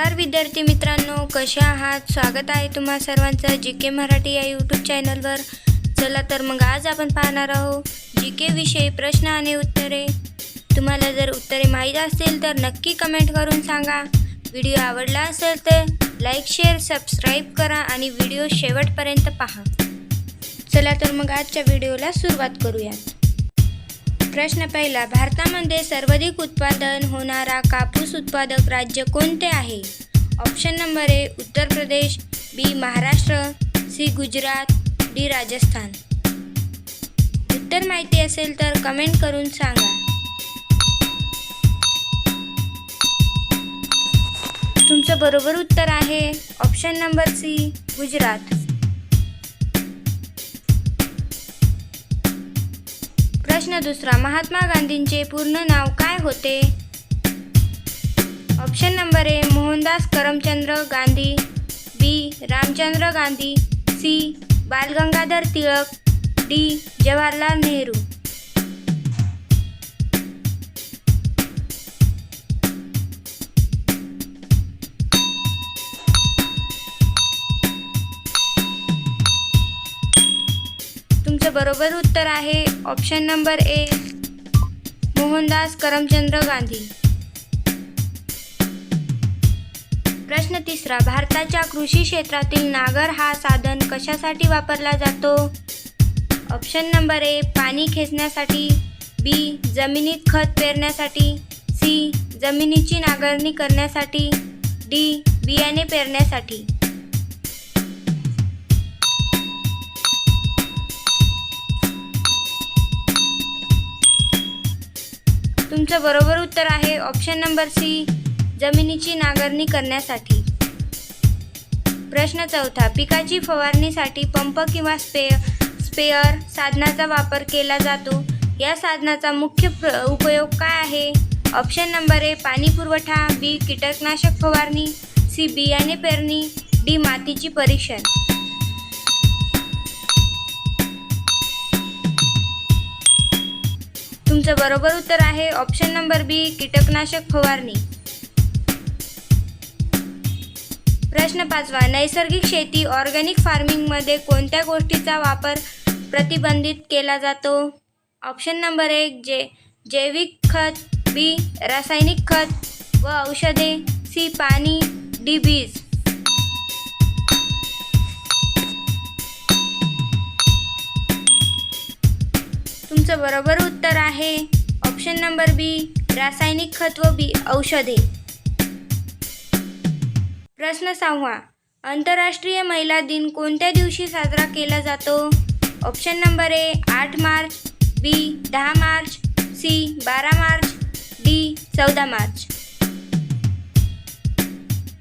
नमस्कार विद्यार्थी मित्रांनो कशा आहात? स्वागत आहे तुम्हा सर्वांचं जी के मराठी या यूट्यूब चॅनलवर चला तर मग आज आपण पाहणार आहोत जी के विषयी प्रश्न आणि उत्तरे. तुम्हाला जर उत्तरे माहीत असतील तर नक्की कमेंट करून सांगा. व्हिडिओ आवडला असेल तर लाईक शेअर सबस्क्राईब करा आणि व्हिडिओ शेवटपर्यंत पहा. चला तर मग आजच्या व्हिडिओला सुरुवात करूयात. प्रश्न पहिला भारतामध्ये सर्वाधिक उत्पादन होणारा कापूस उत्पादक राज्य कोणते आहे? Option number A Uttar Pradesh B Maharashtra C Gujarat D Rajasthan. उत्तर माहिती असेल तर कमेंट करून सांगा. तुमचं बरोबर उत्तर आहे ऑप्शन नंबर सी गुजरात. प्रश्न दुसरा. महात्मा गांधींचे पूर्ण नाव काय होते? Option number A Mohandas Karamchandra Gandhi. B Ramchandra Gandhi. C Balgangadhar Tilak D Jawaharlal Nehru. बरोबर उत्तर आहे. Option number A Mohandas Karamchandra Gandhi. प्रश्न तिसरा भारताच्या कृषी क्षेत्रातील नागर हा साधन कशासाठी वापरला जातो? ऑप्शन नंबर ए पाणी खेचण्यासाठी. बी जमिनीत खत पेरण्यासाठी. सी जमिनीची नांगरणी करण्यासाठी. डी बियाणे पेरण्यासाठी. तुमचं बरोबर उत्तर आहे. ऑप्शन नंबर सी जमिनीची नांगरणी करण्यासाठी. प्रश्न चौथा पिकाची फवारणीसाठी पंप किंवा स्पे स्पेअर साधनाचा वापर केला जातो. या साधनाचा मुख्य प्र उपयोग काय आहे? ऑप्शन नंबर ए पाणी पुरवठा. बी कीटकनाशक फवारणी. सी बियाणे पेरणी. डी मातीची परीक्षण. तुमचं बरोबर उत्तर आहे. ऑप्शन नंबर बी कीटकनाशक फवारणी. प्रश्न पाचवा नैसर्गिक शेती ऑर्गॅनिक फार्मिंगमध्ये कोणत्या गोष्टीचा वापर प्रतिबंधित केला जातो? ऑप्शन नंबर एक जे जैविक खत बी रासायनिक खत व औषधे सी पाणी डी बीज. तुमचं बरोबर उत्तर आहे. ऑप्शन नंबर बी रासायनिक खत व बी औषधे. प्रश्न सहावा आंतरराष्ट्रीय महिला दिन कोणत्या दिवशी साजरा केला जातो? ऑप्शन नंबर ए आठ मार्च बी दहा मार्च सी बारा मार्च डी चौदा मार्च.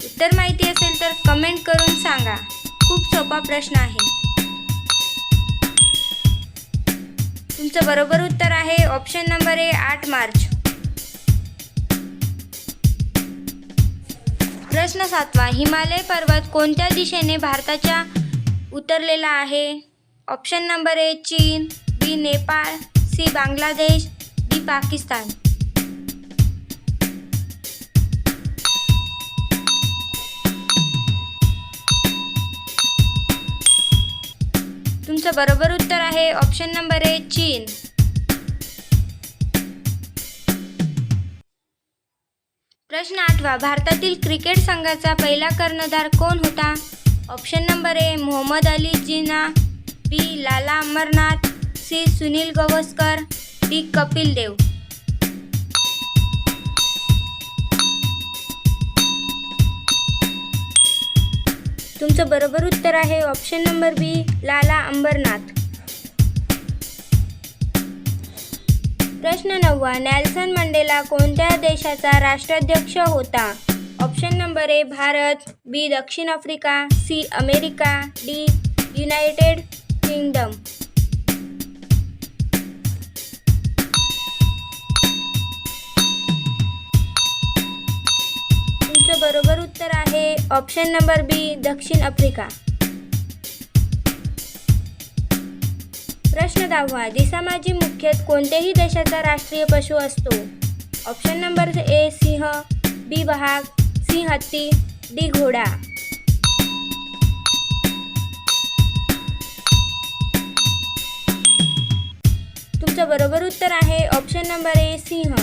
उत्तर माहिती असेल तर कमेंट करून सांगा. खूप सोपा प्रश्न आहे. तुमचं बरोबर उत्तर आहे. ऑप्शन नंबर ए आठ मार्च. प्रश्न सातवा हिमालय पर्वत कोणत्या दिशेने भारताच्या उतरलेला आहे? ऑप्शन नंबर ए चीन B Nepal C Bangladesh D Pakistan. तुमचं बरोबर उत्तर आहे. ऑप्शन नंबर ए चीन. प्रश्न आठवा भारतातील क्रिकेट संघाचा पहिला कर्णधार कोण होता? Option number A Mohammad Ali Jinnah. B Lala Amarnath. C Sunil Gavaskar. D Kapil Dev. तुमचं बरोबर उत्तर आहे. Option number B Lala Ambarnath. प्रश्न नववा नॅल्सन मंडेला कोणत्या देशाचा राष्ट्राध्यक्ष होता? Option number A Bharat. B दक्षिण Africa. C America. D United Kingdom आहे ऑप्शन नंबर बी दक्षिण आफ्रिका. प्रश्न दहावा दिसामाजी मुख्यत कोणत्याही देशाचा राष्ट्रीय पशु असतो? ऑप्शन नंबर ए सिंह बी वाघ सी हत्ती डी घोडा. तुमचं बरोबर उत्तर आहे ऑप्शन नंबर ए सिंह.